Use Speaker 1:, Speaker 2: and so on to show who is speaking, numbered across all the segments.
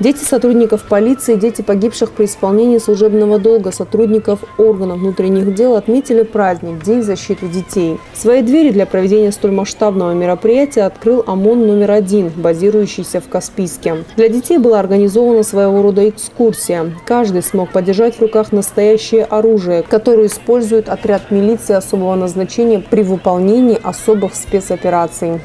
Speaker 1: Дети сотрудников полиции, дети погибших при исполнении служебного долга сотрудников органов внутренних дел отметили праздник День защиты детей. Свои двери для проведения столь масштабного мероприятия открыл ОМОН номер один, базирующийся в Каспийске. Для детей была организована своего рода экскурсия. Каждый смог подержать в руках настоящее оружие, которое использует отряд милиции особого назначения при выполнении особых спецопераций.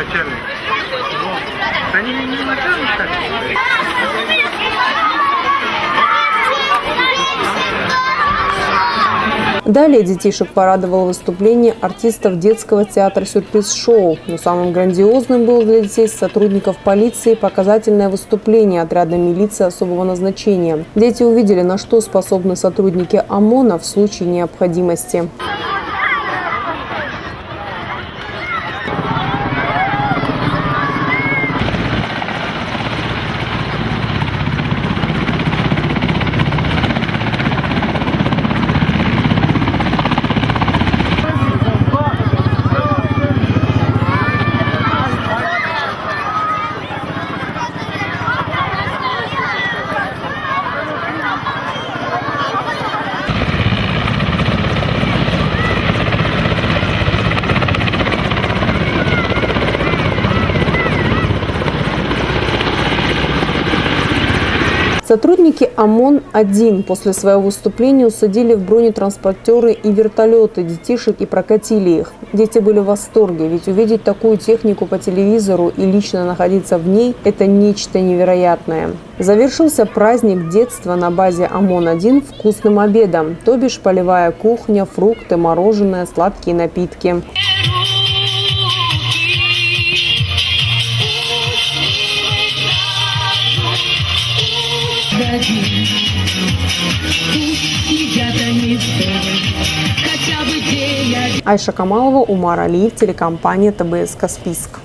Speaker 2: Начальник. Да не, не начальник, так.
Speaker 1: Далее детишек порадовало выступление артистов детского театра «Сюрприз-шоу». Но самым грандиозным было для детей сотрудников полиции показательное выступление отряда милиции особого назначения. Дети увидели, на что способны сотрудники ОМОНа в случае необходимости. Сотрудники ОМОН-1 после своего выступления усадили в бронетранспортеры и вертолеты детишек и прокатили их. Дети были в восторге, ведь увидеть такую технику по телевизору и лично находиться в ней – это нечто невероятное. Завершился праздник детства на базе ОМОН-1 вкусным обедом, то бишь полевая кухня, фрукты, мороженое, сладкие напитки. Айша Камалова, Умар Алиев, телекомпания ТБС «Каспийск».